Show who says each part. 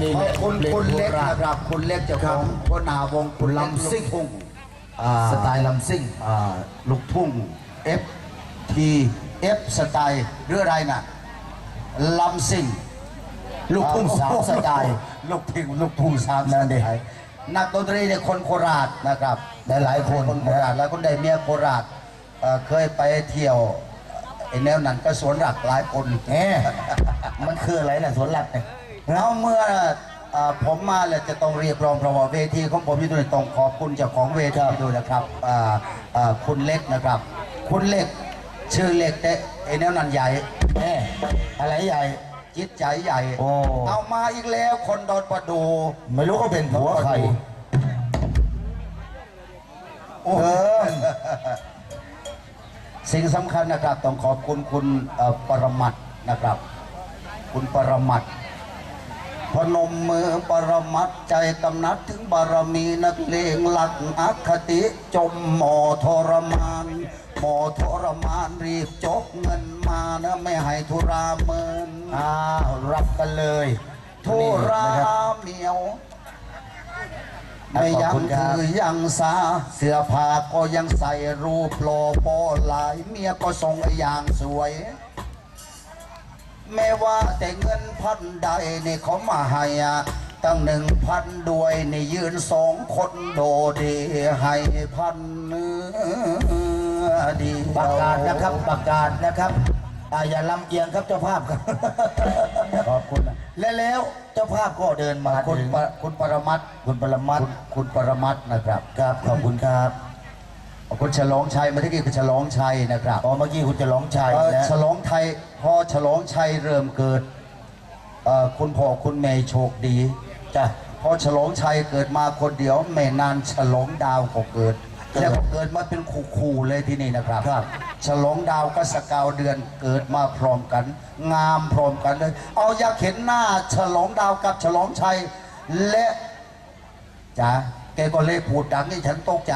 Speaker 1: นี่
Speaker 2: ข
Speaker 1: แห
Speaker 2: อบ
Speaker 1: ละ
Speaker 2: คุณ
Speaker 1: พง
Speaker 2: คุณเล็ก
Speaker 1: โบราณ
Speaker 2: นะครับคุณเล็กเจ้าของคนหาวงคุณลำซิ่งทุ่งอ่า
Speaker 1: สไตล์ลำซิ่ง
Speaker 2: อ่าลูกทุ่ง F T F สไตล์หรืออะไรน่ะลำซิ่ง
Speaker 1: ลูกทุ่งสาวสไตล์
Speaker 2: ลูกทุ่งลูกทุ่งสามส
Speaker 1: นั่นดิ
Speaker 2: ไตล์นักดนตรีเนี่ยคนโคราชนะครับ
Speaker 1: หลายๆคน
Speaker 2: คนโคราชแล้วคนใดเมียโคราชเอ่อเคยไปเที่ยว ไอ้แนวนั้นก็สวนหลักหลายคน
Speaker 1: แหมมันคืออะไรน่ะสวนหลักเนี่ย
Speaker 2: แล้วเมื่อเอ่อผมมาเลยจะต้องเรียกร้องเพราะว่าเวทีของผมอยู่ตรงนี้ต้องขอบคุณเจ้าของเวทีด้วยนะครับอ่าอ่าคุณเล็กนะครับ คุณเล็กชื่อเล็กแต่ไอ้แนวนั้นใหญ่
Speaker 1: แหมอะไรใหญ่
Speaker 2: จิตใจใหญ่
Speaker 1: โอ้
Speaker 2: เอามาอีกแล้วคนโดนประดู
Speaker 1: ไม่รู้เขาเป็นผัวใคร
Speaker 2: โอ้
Speaker 1: เออ
Speaker 2: สิ่งสำคัญนะครับต้องขอบคุณคุณเอ่อปรมัตถ์นะครับ คุณปรมัตถ์พนมมือปรมัตถ์ใจกำนัดถึงบารมีนักเลงหลักอคติจมหมอทรมานหมอทรมานรีบจกเงินมานะไม่ให้ทุราเมิน
Speaker 1: อ้าวรับกันเลย
Speaker 2: ทุ
Speaker 1: นี่
Speaker 2: รา
Speaker 1: นะครับ
Speaker 2: เหมียว
Speaker 1: ครับ
Speaker 2: ไม่ยั
Speaker 1: ขอบ
Speaker 2: ง
Speaker 1: คุณครับ
Speaker 2: คือยังสาเสื้อผ้าก็ยังใส่รูปโลโปลาย เมียก็ทรงอย่างสวย แม้ว่าแต่เงินพันใดนี่เขามาให้อะตั้งหนึ่งพันด้วยนี่ยืนสองคนโดเดให้พันเนื้อเดี
Speaker 1: ประกาศนะครับประกาศนะครับ อ่าอย่าลำเอียงครับเจ้าภาพครับ
Speaker 2: ขอบคุณนะ
Speaker 1: และแล้วเจ้าภาพก็เดินมา
Speaker 2: คุณ
Speaker 1: ถึง
Speaker 2: ปะคุณปรมัตถ์
Speaker 1: คุณปรมัต
Speaker 2: คุ
Speaker 1: ถ์
Speaker 2: ณคุณปรมัตถ์นะครับ
Speaker 1: ครับขอบคุณครับ
Speaker 2: คุณฉลองชัยมาที่นี่คือฉลองชัยนะครับ
Speaker 1: อ๋อเมื่อกี้คุณจะร้องชัย
Speaker 2: เอ่อ
Speaker 1: นะ
Speaker 2: ฉลองไทยพอฉลองชัยเริ่มเกิดเอ่อคุณพ่อคุณแม่โชคดี
Speaker 1: จ้ะ
Speaker 2: พอฉลองชัยเกิดมาคนเดียวไม่นานฉลองดาวก็เกิด
Speaker 1: เกิด
Speaker 2: แล้วก็เกิดมาเป็นคู่ๆเลยที่นี่นะครับ
Speaker 1: ครับ
Speaker 2: ฉลองดาวกับสกาวเดือนเกิดมาพร้อมกัน งามพร้อมกันเลย เอาอยากเห็นหน้า ฉลองดาวกับฉลองชัยและจ๋าแกก็เลยพูดดังให้ฉันตกใจ